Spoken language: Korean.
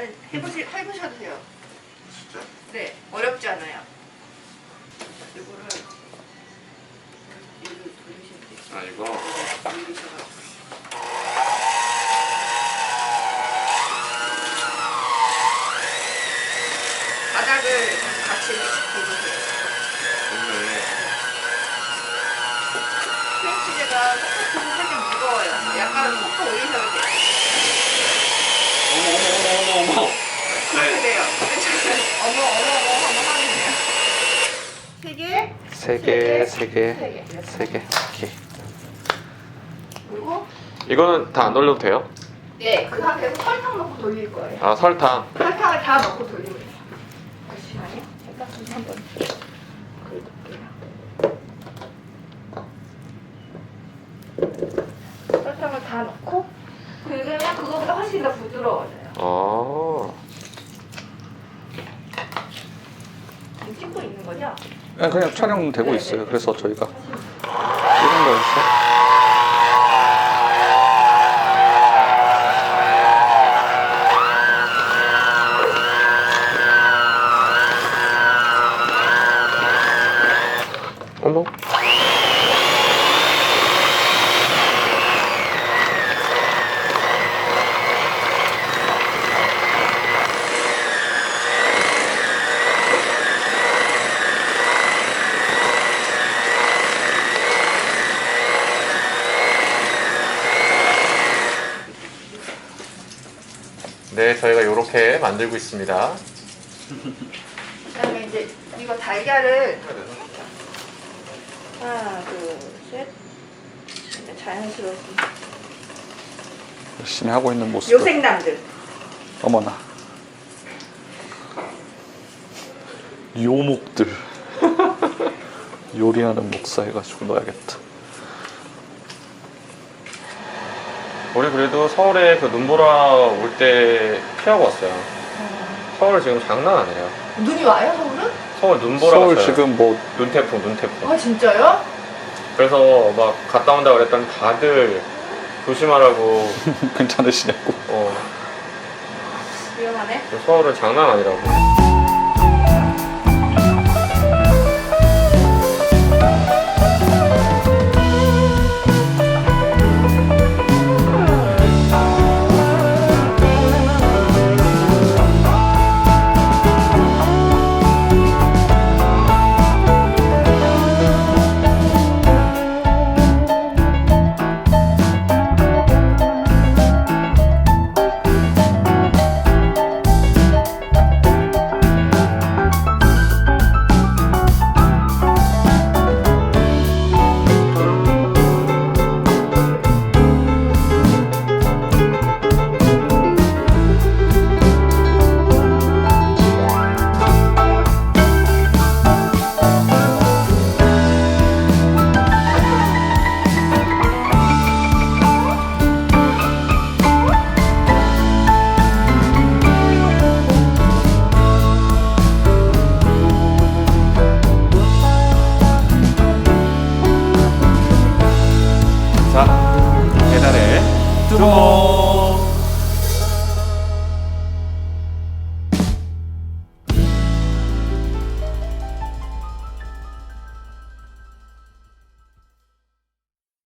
네, 해보시, 해보셔도 돼요. 진짜? 네, 어렵지 않아요. 이거를 이렇게 돌리시면 돼요. 아 이거 돌리셔가지고. 바닥을 같이 돌리세요. 똑같아서 살짝 무거워요. 약간 kokkok그 올리셔야 돼요. 어머 어머 어머 어머 어머. 그렇게 네. 돼요. 어머 어머 어머 한번 하면 돼요. 세 개, 세 개, 세 개, 세 개. 오케이. 그리고 이거는 다 안 돌려도 돼요? 네, 그 상태에서 설탕 넣고 돌릴 거예요. 아 설탕. 설탕을 다 넣고. 잠시만요. 제가 좀 한번 긁을게요. 설탕을 다 넣고 긁으면 그거보다 훨씬 더 부드러워져요. 어. 찍고 있는 거죠? 네, 그냥 촬영 되고 있어요. 그래서 저희가 이런 거였어. 어머. 네, 저희가 이렇게 만들고 있습니다. 그다음에 이제 이거 달걀을 하나, 둘, 셋. 자연스럽게. 열심히 하고 있는 모습. 요생남들. 어머나. 요목들. 요리하는 목사 해가지고 넣어야겠다. 우리 그래도 서울에 그 눈보라 올 때 피하고 왔어요. 서울 지금 장난 아니에요. 눈이 와요, 서울은? 서울 눈보라 서울 왔어요. 지금 뭐 눈태풍, 눈태풍. 아, 진짜요? 그래서 막 갔다 온다 그랬더니 다들 조심하라고. 괜찮으시냐고 어, 위험하네. 서울은 장난 아니라고.